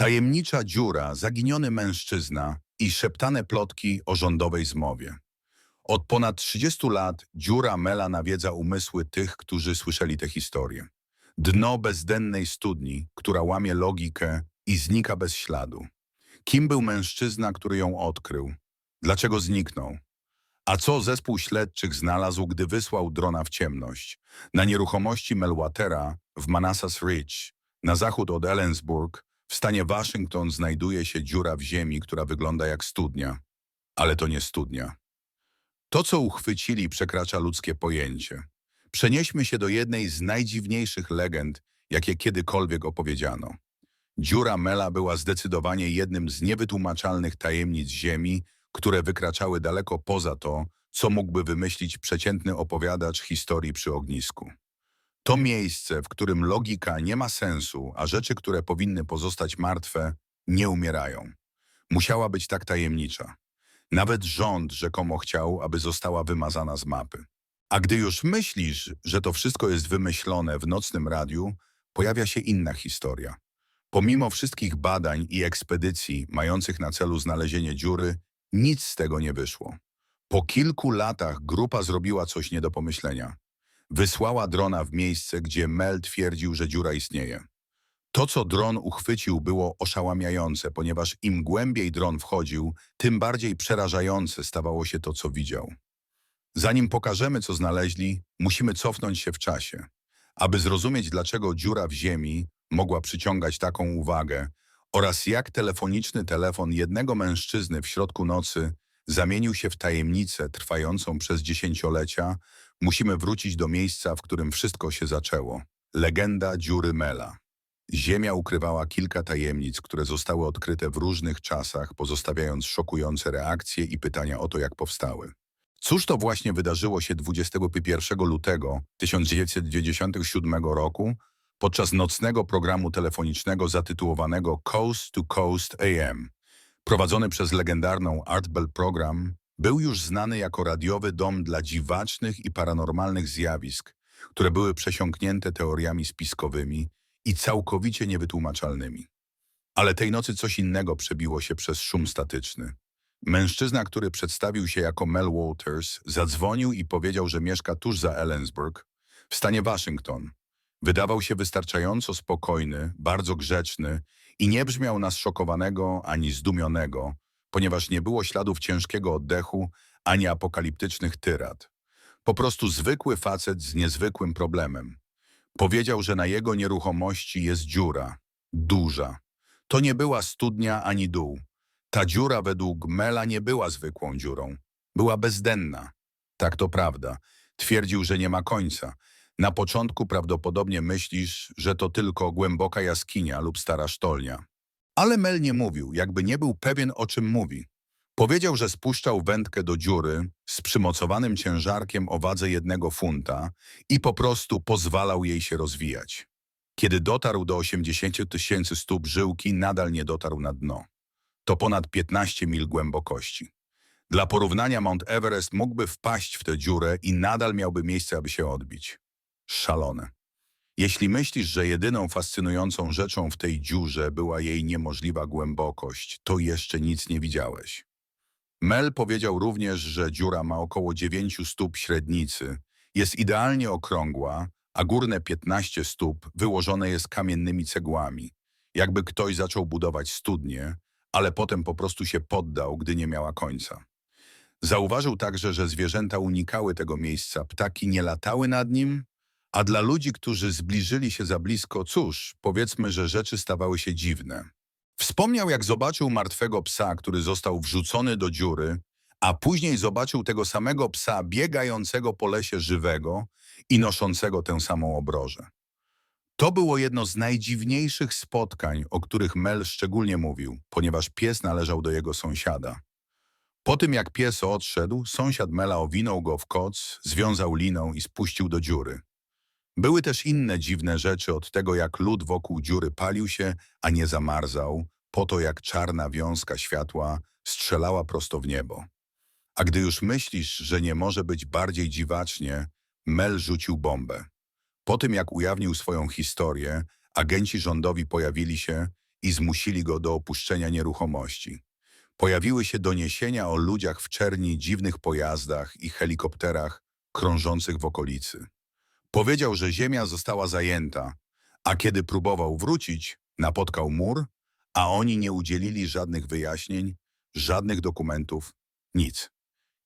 Tajemnicza dziura, zaginiony mężczyzna i szeptane plotki o rządowej zmowie. Od ponad 30 lat dziura Mela nawiedza umysły tych, którzy słyszeli tę historię. Dno bezdennej studni, która łamie logikę i znika bez śladu. Kim był mężczyzna, który ją odkrył? Dlaczego zniknął? A co zespół śledczych znalazł, gdy wysłał drona w ciemność? Na nieruchomości Melwatera w Manassas Ridge, na zachód od Ellensburg, w stanie Waszyngton znajduje się dziura w ziemi, która wygląda jak studnia. Ale to nie studnia. To, co uchwycili, przekracza ludzkie pojęcie. Przenieśmy się do jednej z najdziwniejszych legend, jakie kiedykolwiek opowiedziano. Dziura Mela była zdecydowanie jednym z niewytłumaczalnych tajemnic Ziemi, które wykraczały daleko poza to, co mógłby wymyślić przeciętny opowiadacz historii przy ognisku. To miejsce, w którym logika nie ma sensu, a rzeczy, które powinny pozostać martwe, nie umierają. Musiała być tak tajemnicza. Nawet rząd rzekomo chciał, aby została wymazana z mapy. A gdy już myślisz, że to wszystko jest wymyślone w nocnym radiu, pojawia się inna historia. Pomimo wszystkich badań i ekspedycji mających na celu znalezienie dziury, nic z tego nie wyszło. Po kilku latach grupa zrobiła coś nie do pomyślenia. Wysłała drona w miejsce, gdzie Mel twierdził, że dziura istnieje. To, co dron uchwycił, było oszałamiające, ponieważ im głębiej dron wchodził, tym bardziej przerażające stawało się to, co widział. Zanim pokażemy, co znaleźli, musimy cofnąć się w czasie. Aby zrozumieć, dlaczego dziura w ziemi mogła przyciągać taką uwagę oraz jak telefoniczny telefon jednego mężczyzny w środku nocy zamienił się w tajemnicę trwającą przez dziesięciolecia, musimy wrócić do miejsca, w którym wszystko się zaczęło. Legenda dziury Mela. Ziemia ukrywała kilka tajemnic, które zostały odkryte w różnych czasach, pozostawiając szokujące reakcje i pytania o to, jak powstały. Cóż to właśnie wydarzyło się 21 lutego 1997 roku podczas nocnego programu telefonicznego zatytułowanego Coast to Coast AM. Prowadzony przez legendarną Art Bell program, był już znany jako radiowy dom dla dziwacznych i paranormalnych zjawisk, które były przesiąknięte teoriami spiskowymi i całkowicie niewytłumaczalnymi. Ale tej nocy coś innego przebiło się przez szum statyczny. Mężczyzna, który przedstawił się jako Mel Walters, zadzwonił i powiedział, że mieszka tuż za Ellensburg, w stanie Waszyngton. Wydawał się wystarczająco spokojny, bardzo grzeczny i nie brzmiał na zszokowanego ani zdumionego, ponieważ nie było śladów ciężkiego oddechu ani apokaliptycznych tyrad. Po prostu zwykły facet z niezwykłym problemem. Powiedział, że na jego nieruchomości jest dziura. Duża. To nie była studnia ani dół. Ta dziura według Mela nie była zwykłą dziurą. Była bezdenna. Tak to prawda. Twierdził, że nie ma końca. Na początku prawdopodobnie myślisz, że to tylko głęboka jaskinia lub stara sztolnia. Ale Mel nie mówił, jakby nie był pewien o czym mówi. Powiedział, że spuszczał wędkę do dziury z przymocowanym ciężarkiem o wadze jednego funta i po prostu pozwalał jej się rozwijać. Kiedy dotarł do 80 tysięcy stóp żyłki, nadal nie dotarł na dno. To ponad 15 mil głębokości. Dla porównania Mount Everest mógłby wpaść w tę dziurę i nadal miałby miejsce, aby się odbić. Szalone. Jeśli myślisz, że jedyną fascynującą rzeczą w tej dziurze była jej niemożliwa głębokość, to jeszcze nic nie widziałeś. Mel powiedział również, że dziura ma około 9 stóp średnicy, jest idealnie okrągła, a górne 15 stóp wyłożone jest kamiennymi cegłami, jakby ktoś zaczął budować studnie, ale potem po prostu się poddał, gdy nie miała końca. Zauważył także, że zwierzęta unikały tego miejsca, ptaki nie latały nad nim, a dla ludzi, którzy zbliżyli się za blisko, cóż, powiedzmy, że rzeczy stawały się dziwne. Wspomniał, jak zobaczył martwego psa, który został wrzucony do dziury, a później zobaczył tego samego psa biegającego po lesie żywego i noszącego tę samą obrożę. To było jedno z najdziwniejszych spotkań, o których Mel szczególnie mówił, ponieważ pies należał do jego sąsiada. Po tym jak pies odszedł, sąsiad Mela owinął go w koc, związał liną i spuścił do dziury. Były też inne dziwne rzeczy od tego, jak lód wokół dziury palił się, a nie zamarzał, po to jak czarna wiązka światła strzelała prosto w niebo. A gdy już myślisz, że nie może być bardziej dziwacznie, Mel rzucił bombę. Po tym jak ujawnił swoją historię, agenci rządowi pojawili się i zmusili go do opuszczenia nieruchomości. Pojawiły się doniesienia o ludziach w czerni, dziwnych pojazdach i helikopterach krążących w okolicy. Powiedział, że ziemia została zajęta, a kiedy próbował wrócić, napotkał mur, a oni nie udzielili żadnych wyjaśnień, żadnych dokumentów, nic.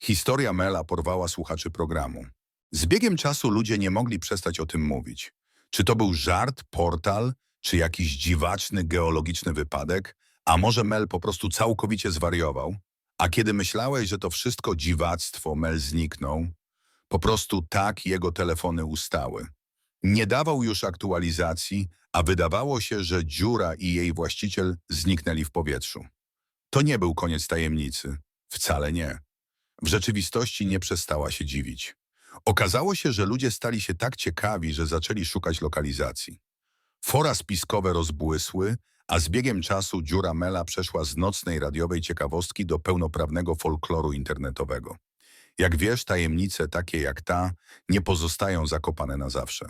Historia Mela porwała słuchaczy programu. Z biegiem czasu ludzie nie mogli przestać o tym mówić. Czy to był żart, portal, czy jakiś dziwaczny geologiczny wypadek, a może Mel po prostu całkowicie zwariował? A kiedy myślałeś, że to wszystko dziwactwo, Mel zniknął, po prostu tak jego telefony ustały. Nie dawał już aktualizacji, a wydawało się, że dziura i jej właściciel zniknęli w powietrzu. To nie był koniec tajemnicy. Wcale nie. W rzeczywistości nie przestała się dziwić. Okazało się, że ludzie stali się tak ciekawi, że zaczęli szukać lokalizacji. Fora spiskowe rozbłysły, a z biegiem czasu dziura Mela przeszła z nocnej radiowej ciekawostki do pełnoprawnego folkloru internetowego. Jak wiesz, tajemnice takie jak ta nie pozostają zakopane na zawsze.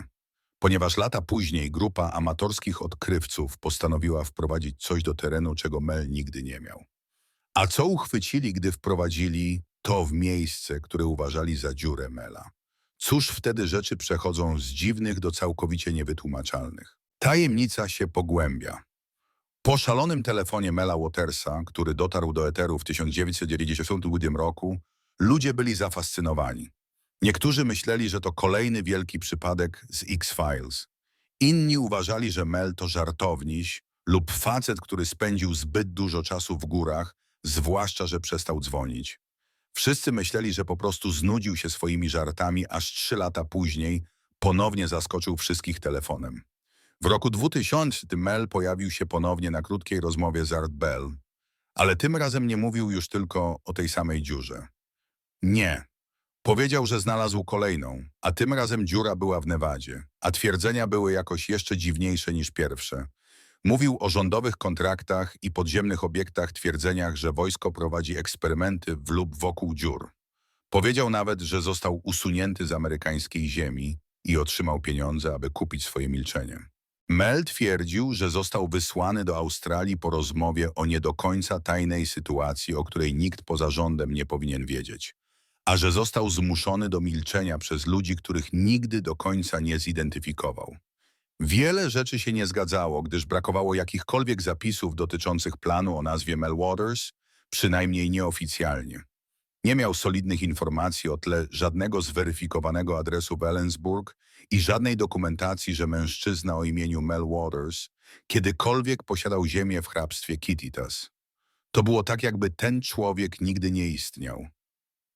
Ponieważ lata później grupa amatorskich odkrywców postanowiła wprowadzić coś do terenu, czego Mel nigdy nie miał. A co uchwycili, gdy wprowadzili to w miejsce, które uważali za dziurę Mela? Cóż wtedy rzeczy przechodzą z dziwnych do całkowicie niewytłumaczalnych? Tajemnica się pogłębia. Po szalonym telefonie Mela Watersa, który dotarł do eteru w 1992 roku, ludzie byli zafascynowani. Niektórzy myśleli, że to kolejny wielki przypadek z X-Files. Inni uważali, że Mel to żartowniś lub facet, który spędził zbyt dużo czasu w górach, zwłaszcza, że przestał dzwonić. Wszyscy myśleli, że po prostu znudził się swoimi żartami, aż trzy lata później ponownie zaskoczył wszystkich telefonem. W roku 2000 Mel pojawił się ponownie na krótkiej rozmowie z Art Bell, ale tym razem nie mówił już tylko o tej samej dziurze. Nie. Powiedział, że znalazł kolejną, a tym razem dziura była w Nevadzie, a twierdzenia były jakoś jeszcze dziwniejsze niż pierwsze. Mówił o rządowych kontraktach i podziemnych obiektach twierdzeniach, że wojsko prowadzi eksperymenty w lub wokół dziur. Powiedział nawet, że został usunięty z amerykańskiej ziemi i otrzymał pieniądze, aby kupić swoje milczenie. Mel twierdził, że został wysłany do Australii po rozmowie o nie do końca tajnej sytuacji, o której nikt poza rządem nie powinien wiedzieć, a że został zmuszony do milczenia przez ludzi, których nigdy do końca nie zidentyfikował. Wiele rzeczy się nie zgadzało, gdyż brakowało jakichkolwiek zapisów dotyczących planu o nazwie Mel Waters, przynajmniej nieoficjalnie. Nie miał solidnych informacji o tle żadnego zweryfikowanego adresu w Ellensburg i żadnej dokumentacji, że mężczyzna o imieniu Mel Waters kiedykolwiek posiadał ziemię w hrabstwie Kittitas. To było tak, jakby ten człowiek nigdy nie istniał.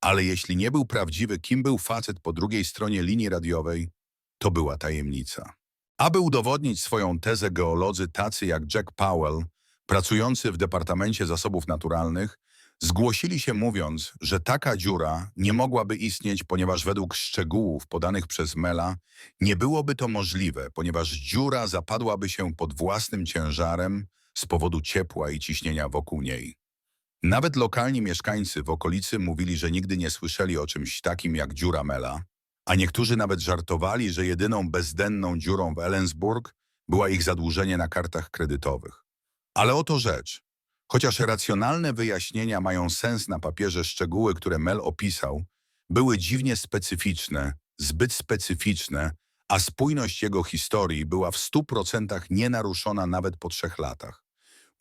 Ale jeśli nie był prawdziwy, kim był facet po drugiej stronie linii radiowej, to była tajemnica. Aby udowodnić swoją tezę geolodzy tacy jak Jack Powell, pracujący w Departamencie Zasobów Naturalnych, zgłosili się mówiąc, że taka dziura nie mogłaby istnieć, ponieważ według szczegółów podanych przez Mela nie byłoby to możliwe, ponieważ dziura zapadłaby się pod własnym ciężarem z powodu ciepła i ciśnienia wokół niej. Nawet lokalni mieszkańcy w okolicy mówili, że nigdy nie słyszeli o czymś takim jak dziura Mela, a niektórzy nawet żartowali, że jedyną bezdenną dziurą w Ellensburg była ich zadłużenie na kartach kredytowych. Ale oto rzecz. Chociaż racjonalne wyjaśnienia mają sens na papierze, szczegóły, które Mel opisał, były dziwnie specyficzne, zbyt specyficzne, a spójność jego historii była w stu procentach nienaruszona nawet po trzech latach.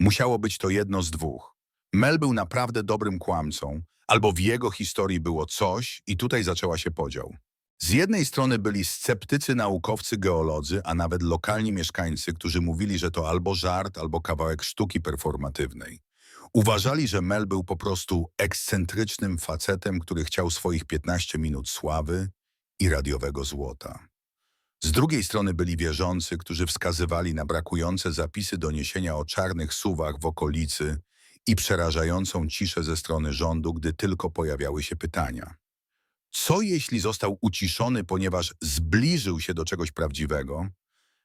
Musiało być to jedno z dwóch. Mel był naprawdę dobrym kłamcą, albo w jego historii było coś i tutaj zaczęła się podział. Z jednej strony byli sceptycy naukowcy geolodzy, a nawet lokalni mieszkańcy, którzy mówili, że to albo żart, albo kawałek sztuki performatywnej. Uważali, że Mel był po prostu ekscentrycznym facetem, który chciał swoich 15 minut sławy i radiowego złota. Z drugiej strony byli wierzący, którzy wskazywali na brakujące zapisy doniesienia o czarnych suwach w okolicy i przerażającą ciszę ze strony rządu, gdy tylko pojawiały się pytania. Co jeśli został uciszony, ponieważ zbliżył się do czegoś prawdziwego?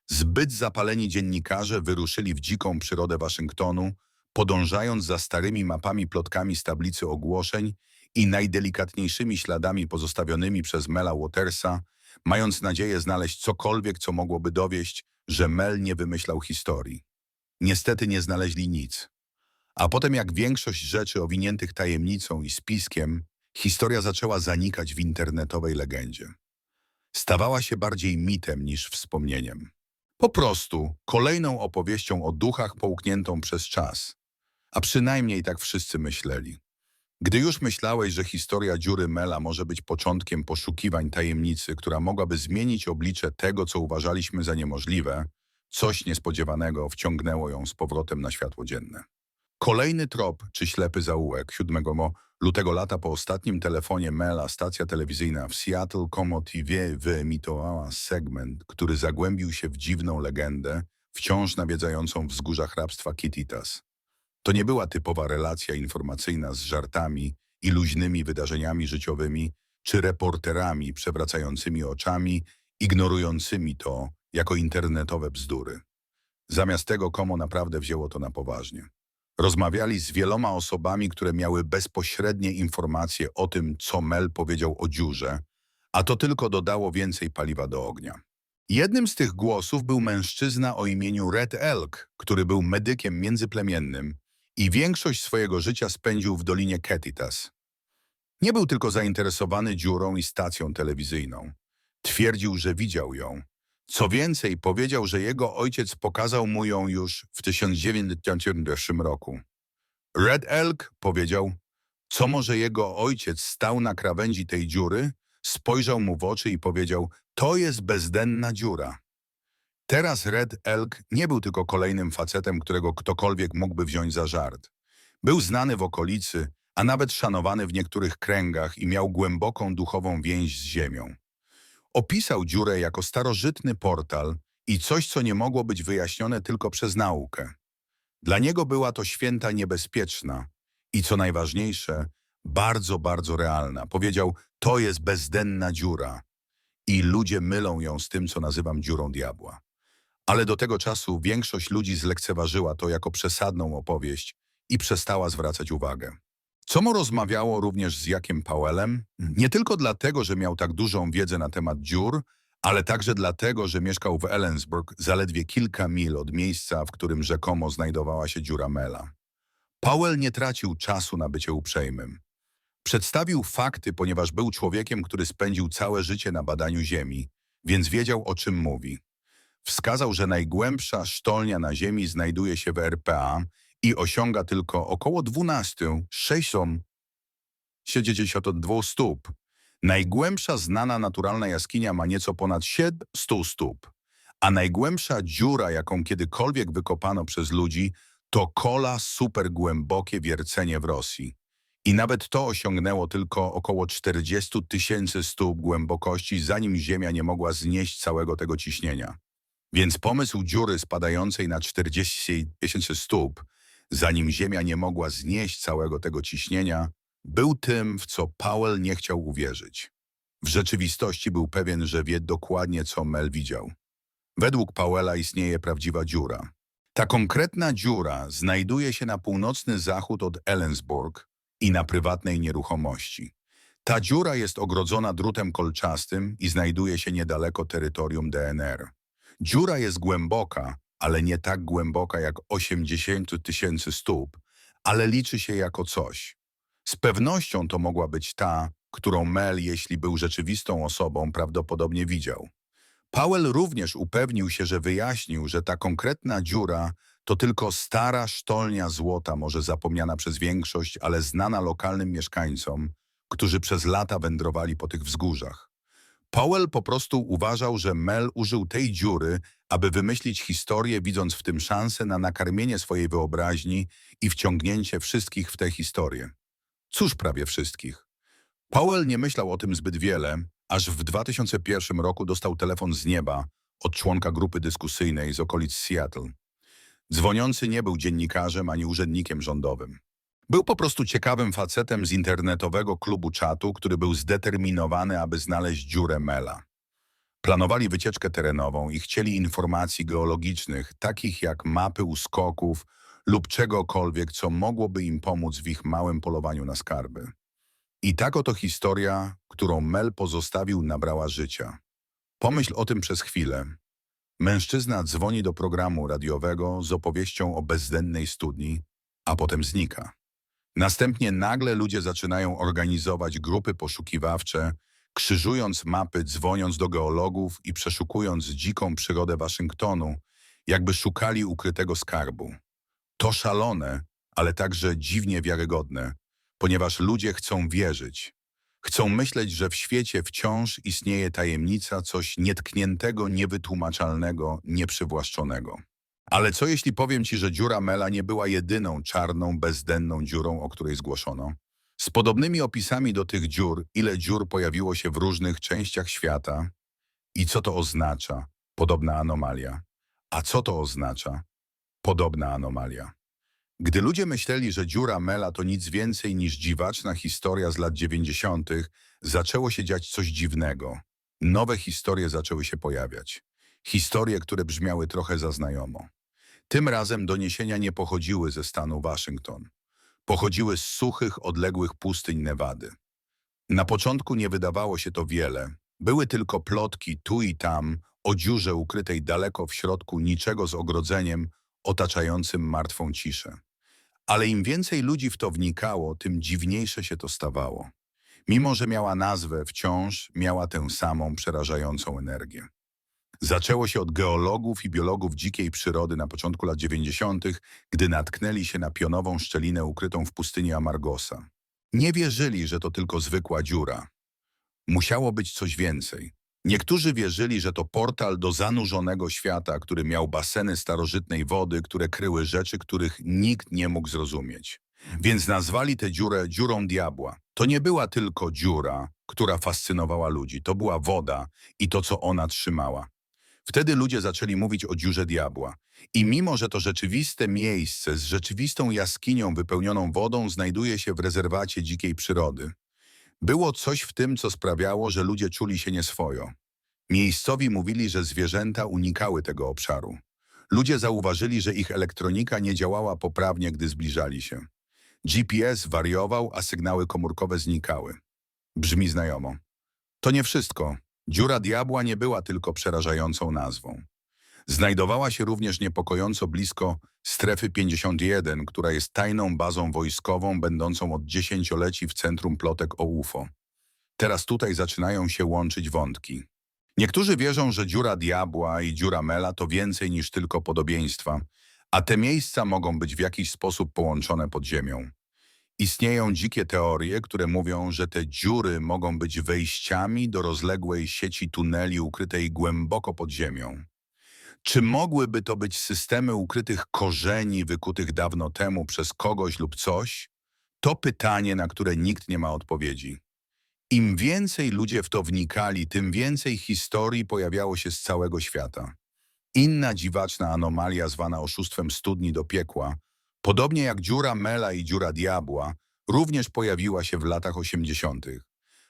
Zbyt zapaleni dziennikarze wyruszyli w dziką przyrodę Waszyngtonu, podążając za starymi mapami plotkami z tablicy ogłoszeń i najdelikatniejszymi śladami pozostawionymi przez Mela Watersa, mając nadzieję znaleźć cokolwiek, co mogłoby dowieść, że Mel nie wymyślał historii. Niestety nie znaleźli nic. A potem, jak większość rzeczy owiniętych tajemnicą i spiskiem, historia zaczęła zanikać w internetowej legendzie. Stawała się bardziej mitem niż wspomnieniem. Po prostu kolejną opowieścią o duchach połkniętą przez czas. A przynajmniej tak wszyscy myśleli. Gdy już myślałeś, że historia dziury Mela może być początkiem poszukiwań tajemnicy, która mogłaby zmienić oblicze tego, co uważaliśmy za niemożliwe, coś niespodziewanego wciągnęło ją z powrotem na światło dzienne. Kolejny trop, czy ślepy zaułek, 7 lutego lata po ostatnim telefonie Mela stacja telewizyjna w Seattle Como TV wyemitowała segment, który zagłębił się w dziwną legendę, wciąż nawiedzającą wzgórza hrabstwa Kititas. To nie była typowa relacja informacyjna z żartami i luźnymi wydarzeniami życiowymi, czy reporterami przewracającymi oczami, ignorującymi to jako internetowe bzdury. Zamiast tego Komo naprawdę wzięło to na poważnie. Rozmawiali z wieloma osobami, które miały bezpośrednie informacje o tym, co Mel powiedział o dziurze, a to tylko dodało więcej paliwa do ognia. Jednym z tych głosów był mężczyzna o imieniu Red Elk, który był medykiem międzyplemiennym i większość swojego życia spędził w Dolinie Ketitas. Nie był tylko zainteresowany dziurą i stacją telewizyjną. Twierdził, że widział ją. Co więcej, powiedział, że jego ojciec pokazał mu ją już w 1991 roku. Red Elk powiedział, co może jego ojciec stał na krawędzi tej dziury, spojrzał mu w oczy i powiedział, to jest bezdenna dziura. Teraz Red Elk nie był tylko kolejnym facetem, którego ktokolwiek mógłby wziąć za żart. Był znany w okolicy, a nawet szanowany w niektórych kręgach i miał głęboką duchową więź z ziemią. Opisał dziurę jako starożytny portal i coś, co nie mogło być wyjaśnione tylko przez naukę. Dla niego była to święta niebezpieczna i co najważniejsze, bardzo, bardzo realna. Powiedział, to jest bezdenna dziura i ludzie mylą ją z tym, co nazywam dziurą diabła. Ale do tego czasu większość ludzi zlekceważyła to jako przesadną opowieść i przestała zwracać uwagę. Como rozmawiało również z Jakiem Powellem, nie tylko dlatego, że miał tak dużą wiedzę na temat dziur, ale także dlatego, że mieszkał w Ellensburg zaledwie kilka mil od miejsca, w którym rzekomo znajdowała się dziura Mela. Powell nie tracił czasu na bycie uprzejmym. Przedstawił fakty, ponieważ był człowiekiem, który spędził całe życie na badaniu Ziemi, więc wiedział, o czym mówi. Wskazał, że najgłębsza sztolnia na Ziemi znajduje się w RPA i osiąga tylko około 12, 672 stóp. Najgłębsza znana naturalna jaskinia ma nieco ponad 700 stóp, a najgłębsza dziura, jaką kiedykolwiek wykopano przez ludzi, to kola supergłębokie wiercenie w Rosji. I nawet to osiągnęło tylko około 40 tysięcy stóp głębokości, zanim Ziemia nie mogła znieść całego tego ciśnienia. Więc pomysł dziury spadającej na 40 tysięcy stóp, zanim Ziemia nie mogła znieść całego tego ciśnienia, był tym, w co Powell nie chciał uwierzyć. W rzeczywistości był pewien, że wie dokładnie, co Mel widział. Według Powella istnieje prawdziwa dziura. Ta konkretna dziura znajduje się na północny zachód od Ellensburg i na prywatnej nieruchomości. Ta dziura jest ogrodzona drutem kolczastym i znajduje się niedaleko terytorium DNR. Dziura jest głęboka, ale nie tak głęboka jak 80 tysięcy stóp, ale liczy się jako coś. Z pewnością to mogła być ta, którą Mel, jeśli był rzeczywistą osobą, prawdopodobnie widział. Powell również upewnił się, że wyjaśnił, że ta konkretna dziura to tylko stara sztolnia złota, może zapomniana przez większość, ale znana lokalnym mieszkańcom, którzy przez lata wędrowali po tych wzgórzach. Powell po prostu uważał, że Mel użył tej dziury, aby wymyślić historię, widząc w tym szansę na nakarmienie swojej wyobraźni i wciągnięcie wszystkich w tę historię. Cóż prawie wszystkich. Powell nie myślał o tym zbyt wiele, aż w 2001 roku dostał telefon z nieba od członka grupy dyskusyjnej z okolic Seattle. Dzwoniący nie był dziennikarzem ani urzędnikiem rządowym. Był po prostu ciekawym facetem z internetowego klubu czatu, który był zdeterminowany, aby znaleźć dziurę Mela. Planowali wycieczkę terenową i chcieli informacji geologicznych, takich jak mapy uskoków lub czegokolwiek, co mogłoby im pomóc w ich małym polowaniu na skarby. I tak oto historia, którą Mel pozostawił, nabrała życia. Pomyśl o tym przez chwilę. Mężczyzna dzwoni do programu radiowego z opowieścią o bezdennej studni, a potem znika. Następnie nagle ludzie zaczynają organizować grupy poszukiwawcze, krzyżując mapy, dzwoniąc do geologów i przeszukując dziką przyrodę Waszyngtonu, jakby szukali ukrytego skarbu. To szalone, ale także dziwnie wiarygodne, ponieważ ludzie chcą wierzyć. Chcą myśleć, że w świecie wciąż istnieje tajemnica, coś nietkniętego, niewytłumaczalnego, nieprzywłaszczonego. Ale co jeśli powiem ci, że dziura Mela nie była jedyną czarną, bezdenną dziurą, o której zgłoszono? Z podobnymi opisami do tych dziur, ile dziur pojawiło się w różnych częściach świata i co to oznacza? Podobna anomalia. A co to oznacza? Podobna anomalia. Gdy ludzie myśleli, że dziura Mela to nic więcej niż dziwaczna historia z lat 90., zaczęło się dziać coś dziwnego. Nowe historie zaczęły się pojawiać. Historie, które brzmiały trochę za znajomo. Tym razem doniesienia nie pochodziły ze stanu Waszyngton. Pochodziły z suchych, odległych pustyń Nevady. Na początku nie wydawało się to wiele. Były tylko plotki tu i tam o dziurze ukrytej daleko w środku niczego z ogrodzeniem otaczającym martwą ciszę. Ale im więcej ludzi w to wnikało, tym dziwniejsze się to stawało. Mimo, że miała nazwę, wciąż miała tę samą przerażającą energię. Zaczęło się od geologów i biologów dzikiej przyrody na początku lat 90., gdy natknęli się na pionową szczelinę ukrytą w pustyni Amargosa. Nie wierzyli, że to tylko zwykła dziura. Musiało być coś więcej. Niektórzy wierzyli, że to portal do zanurzonego świata, który miał baseny starożytnej wody, które kryły rzeczy, których nikt nie mógł zrozumieć. Więc nazwali tę dziurę dziurą diabła. To nie była tylko dziura, która fascynowała ludzi. To była woda i to, co ona trzymała. Wtedy ludzie zaczęli mówić o dziurze diabła. I mimo, że to rzeczywiste miejsce z rzeczywistą jaskinią wypełnioną wodą znajduje się w rezerwacie dzikiej przyrody, było coś w tym, co sprawiało, że ludzie czuli się nieswojo. Miejscowi mówili, że zwierzęta unikały tego obszaru. Ludzie zauważyli, że ich elektronika nie działała poprawnie, gdy zbliżali się. GPS wariował, a sygnały komórkowe znikały. Brzmi znajomo. To nie wszystko. Dziura diabła nie była tylko przerażającą nazwą. Znajdowała się również niepokojąco blisko strefy 51, która jest tajną bazą wojskową będącą od dziesięcioleci w centrum plotek o UFO. Teraz tutaj zaczynają się łączyć wątki. Niektórzy wierzą, że dziura diabła i dziura Mela to więcej niż tylko podobieństwa, a te miejsca mogą być w jakiś sposób połączone pod ziemią. Istnieją dzikie teorie, które mówią, że te dziury mogą być wejściami do rozległej sieci tuneli ukrytej głęboko pod ziemią. Czy mogłyby to być systemy ukrytych korzeni wykutych dawno temu przez kogoś lub coś? To pytanie, na które nikt nie ma odpowiedzi. Im więcej ludzie w to wnikali, tym więcej historii pojawiało się z całego świata. Inna dziwaczna anomalia zwana oszustwem studni do piekła, podobnie jak dziura Mela i dziura Diabła, również pojawiła się w latach 80.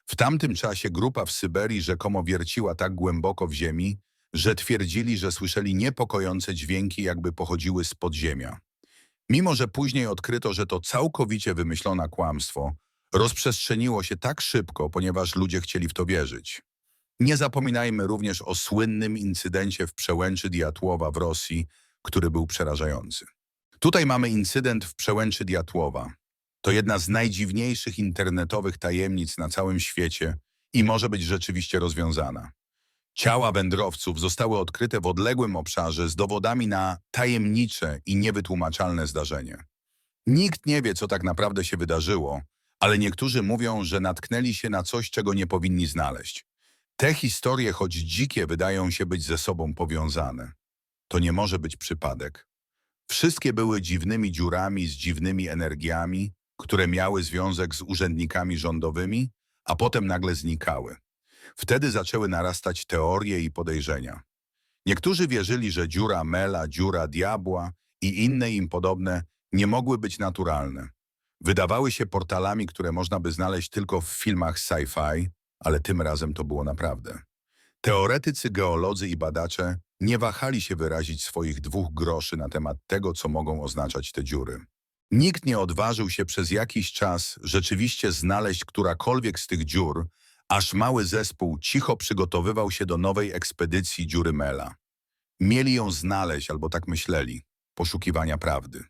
W tamtym czasie grupa w Syberii rzekomo wierciła tak głęboko w ziemi, że twierdzili, że słyszeli niepokojące dźwięki, jakby pochodziły z podziemia. Mimo, że później odkryto, że to całkowicie wymyślone kłamstwo, rozprzestrzeniło się tak szybko, ponieważ ludzie chcieli w to wierzyć. Nie zapominajmy również o słynnym incydencie w przełęczy Diatłowa w Rosji, który był przerażający. Tutaj mamy incydent w przełęczy Diatłowa. To jedna z najdziwniejszych internetowych tajemnic na całym świecie i może być rzeczywiście rozwiązana. Ciała wędrowców zostały odkryte w odległym obszarze z dowodami na tajemnicze i niewytłumaczalne zdarzenie. Nikt nie wie, co tak naprawdę się wydarzyło, ale niektórzy mówią, że natknęli się na coś, czego nie powinni znaleźć. Te historie, choć dzikie, wydają się być ze sobą powiązane. To nie może być przypadek. Wszystkie były dziwnymi dziurami z dziwnymi energiami, które miały związek z urzędnikami rządowymi, a potem nagle znikały. Wtedy zaczęły narastać teorie i podejrzenia. Niektórzy wierzyli, że dziura Mela, dziura Diabła i inne im podobne nie mogły być naturalne. Wydawały się portalami, które można by znaleźć tylko w filmach sci-fi, ale tym razem to było naprawdę. Teoretycy, geolodzy i badacze nie wahali się wyrazić swoich dwóch groszy na temat tego, co mogą oznaczać te dziury. Nikt nie odważył się przez jakiś czas rzeczywiście znaleźć którakolwiek z tych dziur, aż mały zespół cicho przygotowywał się do nowej ekspedycji dziury Mela. Mieli ją znaleźć, albo tak myśleli. Poszukiwania prawdy.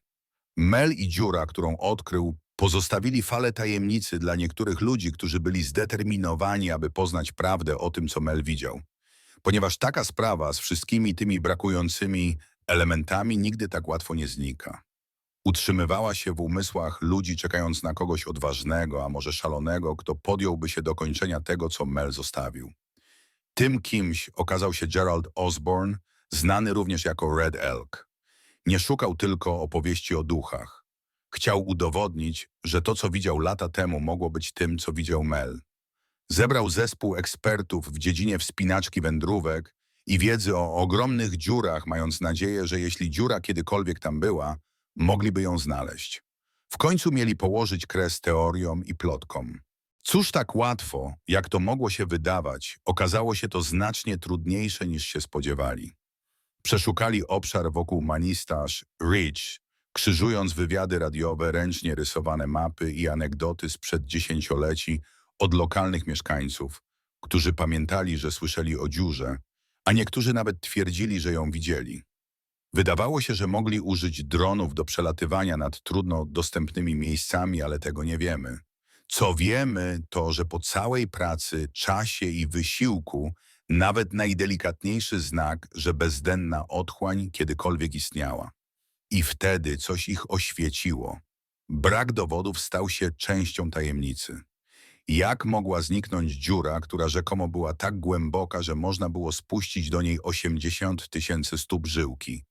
Mel i dziura, którą odkrył, pozostawili falę tajemnicy dla niektórych ludzi, którzy byli zdeterminowani, aby poznać prawdę o tym, co Mel widział. Ponieważ taka sprawa z wszystkimi tymi brakującymi elementami nigdy tak łatwo nie znika. Utrzymywała się w umysłach ludzi, czekając na kogoś odważnego, a może szalonego, kto podjąłby się dokończenia tego, co Mel zostawił. Tym kimś okazał się Gerald Osborne, znany również jako Red Elk. Nie szukał tylko opowieści o duchach. Chciał udowodnić, że to, co widział lata temu, mogło być tym, co widział Mel. Zebrał zespół ekspertów w dziedzinie wspinaczki wędrówek i wiedzy o ogromnych dziurach, mając nadzieję, że jeśli dziura kiedykolwiek tam była, mogliby ją znaleźć. W końcu mieli położyć kres teoriom i plotkom. Cóż tak łatwo, jak to mogło się wydawać, okazało się to znacznie trudniejsze niż się spodziewali. Przeszukali obszar wokół Manistasz Ridge, krzyżując wywiady radiowe, ręcznie rysowane mapy i anegdoty sprzed dziesięcioleci od lokalnych mieszkańców, którzy pamiętali, że słyszeli o dziurze, a niektórzy nawet twierdzili, że ją widzieli. Wydawało się, że mogli użyć dronów do przelatywania nad trudno dostępnymi miejscami, ale tego nie wiemy. Co wiemy, to, że po całej pracy, czasie i wysiłku nawet najdelikatniejszy znak, że bezdenna otchłań kiedykolwiek istniała. I wtedy coś ich oświeciło. Brak dowodów stał się częścią tajemnicy. Jak mogła zniknąć dziura, która rzekomo była tak głęboka, że można było spuścić do niej 80 tysięcy stóp żyłki?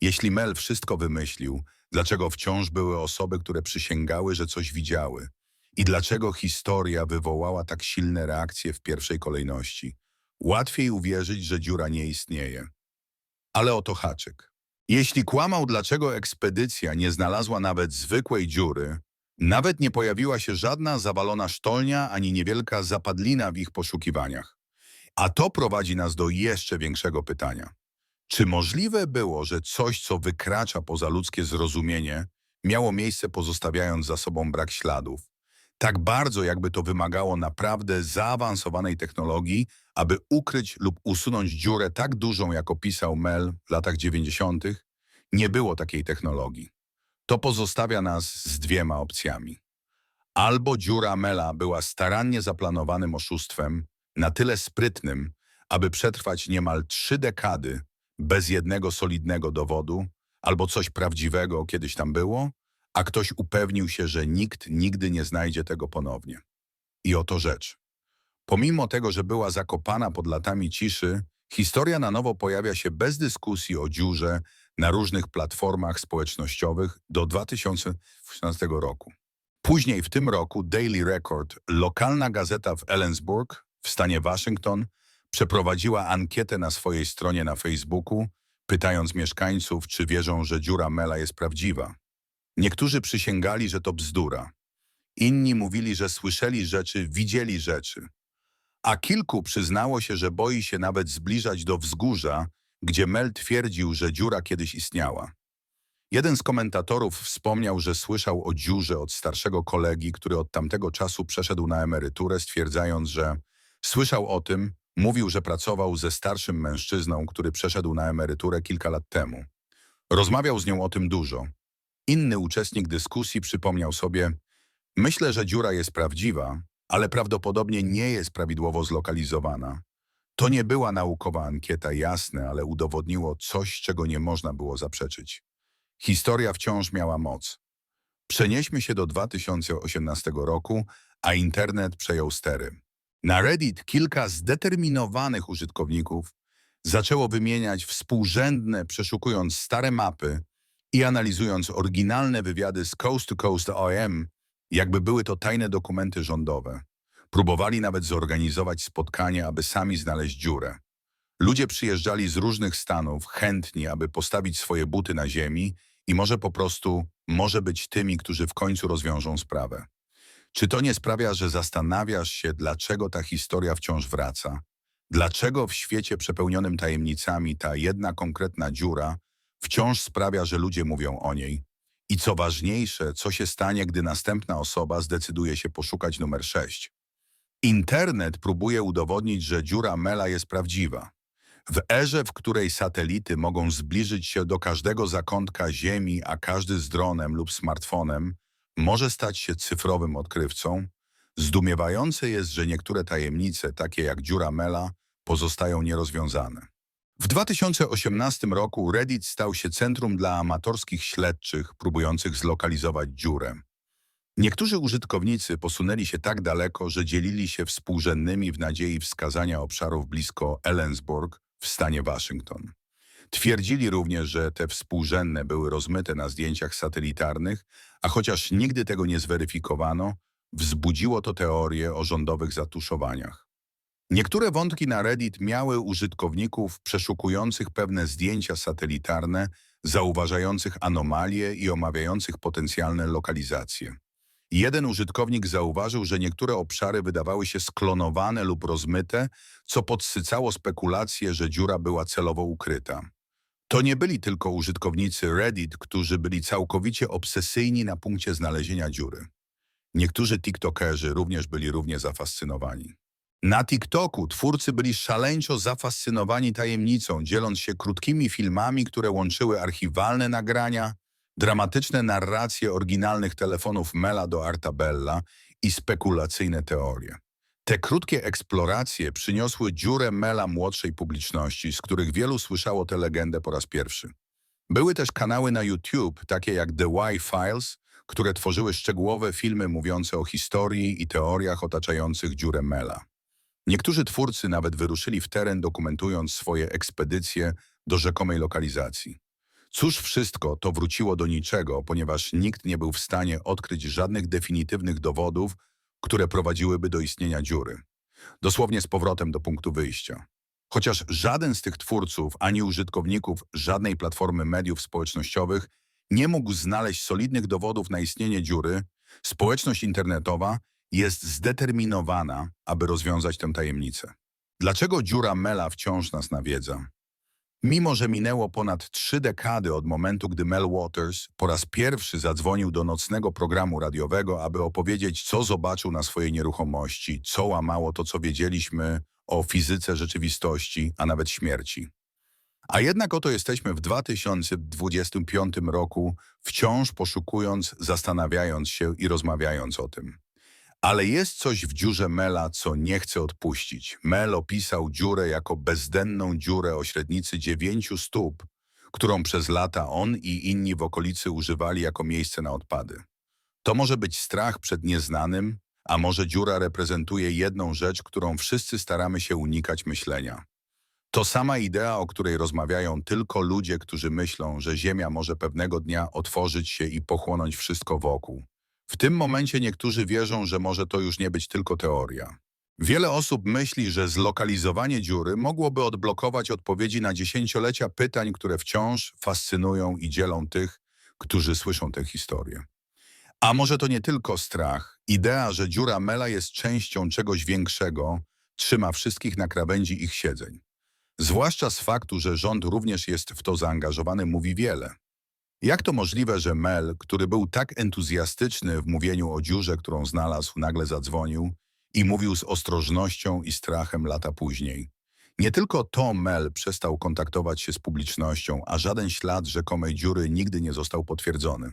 Jeśli Mel wszystko wymyślił, dlaczego wciąż były osoby, które przysięgały, że coś widziały? I dlaczego historia wywołała tak silne reakcje w pierwszej kolejności? Łatwiej uwierzyć, że dziura nie istnieje. Ale oto haczyk. Jeśli kłamał, dlaczego ekspedycja nie znalazła nawet zwykłej dziury, nawet nie pojawiła się żadna zawalona sztolnia ani niewielka zapadlina w ich poszukiwaniach. A to prowadzi nas do jeszcze większego pytania. Czy możliwe było, że coś, co wykracza poza ludzkie zrozumienie, miało miejsce pozostawiając za sobą brak śladów? Tak bardzo, jakby to wymagało naprawdę zaawansowanej technologii, aby ukryć lub usunąć dziurę tak dużą, jak opisał Mel w latach 90., nie było takiej technologii. To pozostawia nas z dwiema opcjami. Albo dziura Mela była starannie zaplanowanym oszustwem, na tyle sprytnym, aby przetrwać niemal trzy dekady bez jednego solidnego dowodu, albo coś prawdziwego kiedyś tam było, a ktoś upewnił się, że nikt nigdy nie znajdzie tego ponownie. I oto rzecz. Pomimo tego, że była zakopana pod latami ciszy, historia na nowo pojawia się bez dyskusji o dziurze na różnych platformach społecznościowych do 2016 roku. Później w tym roku Daily Record, lokalna gazeta w Ellensburg w stanie Waszyngton, przeprowadziła ankietę na swojej stronie na Facebooku, pytając mieszkańców, czy wierzą, że dziura Mela jest prawdziwa. Niektórzy przysięgali, że to bzdura. Inni mówili, że słyszeli rzeczy, widzieli rzeczy. A kilku przyznało się, że boi się nawet zbliżać do wzgórza, gdzie Mel twierdził, że dziura kiedyś istniała. Jeden z komentatorów wspomniał, że słyszał o dziurze od starszego kolegi, który od tamtego czasu przeszedł na emeryturę, stwierdzając, że słyszał o tym, mówił, że pracował ze starszym mężczyzną, który przeszedł na emeryturę kilka lat temu. Rozmawiał z nią o tym dużo. Inny uczestnik dyskusji przypomniał sobie, myślę, że dziura jest prawdziwa, ale prawdopodobnie nie jest prawidłowo zlokalizowana. To nie była naukowa ankieta, jasne, ale udowodniło coś, czego nie można było zaprzeczyć. Historia wciąż miała moc. Przenieśmy się do 2018 roku, a internet przejął stery. Na Reddit kilka zdeterminowanych użytkowników zaczęło wymieniać współrzędne, przeszukując stare mapy i analizując oryginalne wywiady z Coast to Coast OM, jakby były to tajne dokumenty rządowe. Próbowali nawet zorganizować spotkanie, aby sami znaleźć dziurę. Ludzie przyjeżdżali z różnych stanów, chętni, aby postawić swoje buty na ziemi i może po prostu, może być tymi, którzy w końcu rozwiążą sprawę. Czy to nie sprawia, że zastanawiasz się, dlaczego ta historia wciąż wraca? Dlaczego w świecie przepełnionym tajemnicami ta jedna konkretna dziura wciąż sprawia, że ludzie mówią o niej? I co ważniejsze, co się stanie, gdy następna osoba zdecyduje się poszukać numer 6? Internet próbuje udowodnić, że dziura Mela jest prawdziwa. W erze, w której satelity mogą zbliżyć się do każdego zakątka Ziemi, a każdy z dronem lub smartfonem może stać się cyfrowym odkrywcą, zdumiewające jest, że niektóre tajemnice, takie jak dziura Mela, pozostają nierozwiązane. W 2018 roku Reddit stał się centrum dla amatorskich śledczych próbujących zlokalizować dziurę. Niektórzy użytkownicy posunęli się tak daleko, że dzielili się współrzędnymi w nadziei wskazania obszarów blisko Ellensburg w stanie Waszyngton. Twierdzili również, że te współrzędne były rozmyte na zdjęciach satelitarnych, a chociaż nigdy tego nie zweryfikowano, wzbudziło to teorie o rządowych zatuszowaniach. Niektóre wątki na Reddit miały użytkowników przeszukujących pewne zdjęcia satelitarne, zauważających anomalie i omawiających potencjalne lokalizacje. Jeden użytkownik zauważył, że niektóre obszary wydawały się sklonowane lub rozmyte, co podsycało spekulacje, że dziura była celowo ukryta. To nie byli tylko użytkownicy Reddit, którzy byli całkowicie obsesyjni na punkcie znalezienia dziury. Niektórzy TikTokerzy również byli równie zafascynowani. Na TikToku twórcy byli szaleńczo zafascynowani tajemnicą, dzieląc się krótkimi filmami, które łączyły archiwalne nagrania, dramatyczne narracje oryginalnych telefonów Mela do Artabella i spekulacyjne teorie. Te krótkie eksploracje przyniosły dziurę Mela młodszej publiczności, z których wielu słyszało tę legendę po raz pierwszy. Były też kanały na YouTube, takie jak The Y-Files, które tworzyły szczegółowe filmy mówiące o historii i teoriach otaczających dziurę Mela. Niektórzy twórcy nawet wyruszyli w teren, dokumentując swoje ekspedycje do rzekomej lokalizacji. Cóż wszystko to wróciło do niczego, ponieważ nikt nie był w stanie odkryć żadnych definitywnych dowodów, które prowadziłyby do istnienia dziury. Dosłownie z powrotem do punktu wyjścia. Chociaż żaden z tych twórców ani użytkowników żadnej platformy mediów społecznościowych nie mógł znaleźć solidnych dowodów na istnienie dziury, społeczność internetowa jest zdeterminowana, aby rozwiązać tę tajemnicę. Dlaczego dziura Mela wciąż nas nawiedza? Mimo, że minęło ponad trzy dekady od momentu, gdy Mel Waters po raz pierwszy zadzwonił do nocnego programu radiowego, aby opowiedzieć, co zobaczył na swojej nieruchomości, co łamało to, co wiedzieliśmy o fizyce rzeczywistości, a nawet śmierci. A jednak oto jesteśmy w 2025 roku, wciąż poszukując, zastanawiając się i rozmawiając o tym. Ale jest coś w dziurze Mela, co nie chce odpuścić. Mel opisał dziurę jako bezdenną dziurę o średnicy dziewięciu stóp, którą przez lata on i inni w okolicy używali jako miejsce na odpady. To może być strach przed nieznanym, a może dziura reprezentuje jedną rzecz, którą wszyscy staramy się unikać myślenia. To sama idea, o której rozmawiają tylko ludzie, którzy myślą, że Ziemia może pewnego dnia otworzyć się i pochłonąć wszystko wokół. W tym momencie niektórzy wierzą, że może to już nie być tylko teoria. Wiele osób myśli, że zlokalizowanie dziury mogłoby odblokować odpowiedzi na dziesięciolecia pytań, które wciąż fascynują i dzielą tych, którzy słyszą tę historię. A może to nie tylko strach. Idea, że dziura Mela jest częścią czegoś większego, trzyma wszystkich na krawędzi ich siedzeń. Zwłaszcza z faktu, że rząd również jest w to zaangażowany, mówi wiele. Jak to możliwe, że Mel, który był tak entuzjastyczny w mówieniu o dziurze, którą znalazł, nagle zadzwonił i mówił z ostrożnością i strachem lata później? Nie tylko to Mel przestał kontaktować się z publicznością, a żaden ślad rzekomej dziury nigdy nie został potwierdzony.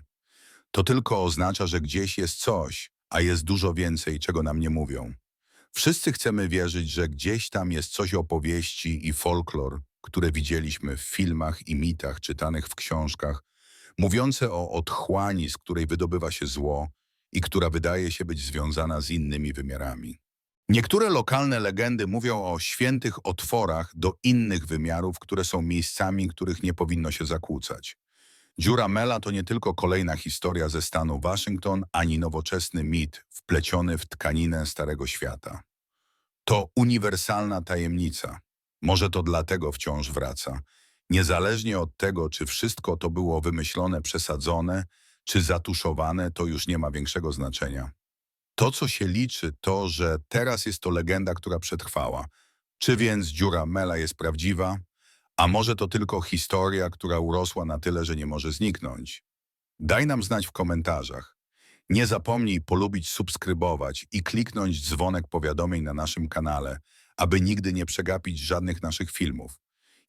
To tylko oznacza, że gdzieś jest coś, a jest dużo więcej, czego nam nie mówią. Wszyscy chcemy wierzyć, że gdzieś tam jest coś opowieści i folklor, które widzieliśmy w filmach i mitach czytanych w książkach, mówiące o otchłani, z której wydobywa się zło i która wydaje się być związana z innymi wymiarami. Niektóre lokalne legendy mówią o świętych otworach do innych wymiarów, które są miejscami, których nie powinno się zakłócać. Dziura Mela to nie tylko kolejna historia ze stanu Waszyngton, ani nowoczesny mit wpleciony w tkaninę Starego Świata. To uniwersalna tajemnica. Może to dlatego wciąż wraca, Niezależnie od tego, czy wszystko to było wymyślone, przesadzone, czy zatuszowane, to już nie ma większego znaczenia. To, co się liczy, to, że teraz jest to legenda, która przetrwała. Czy więc dziura Mela jest prawdziwa? A może to tylko historia, która urosła na tyle, że nie może zniknąć? Daj nam znać w komentarzach. Nie zapomnij polubić, subskrybować i kliknąć dzwonek powiadomień na naszym kanale, aby nigdy nie przegapić żadnych naszych filmów.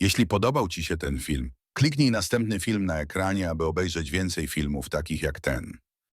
Jeśli podobał Ci się ten film, kliknij następny film na ekranie, aby obejrzeć więcej filmów takich jak ten.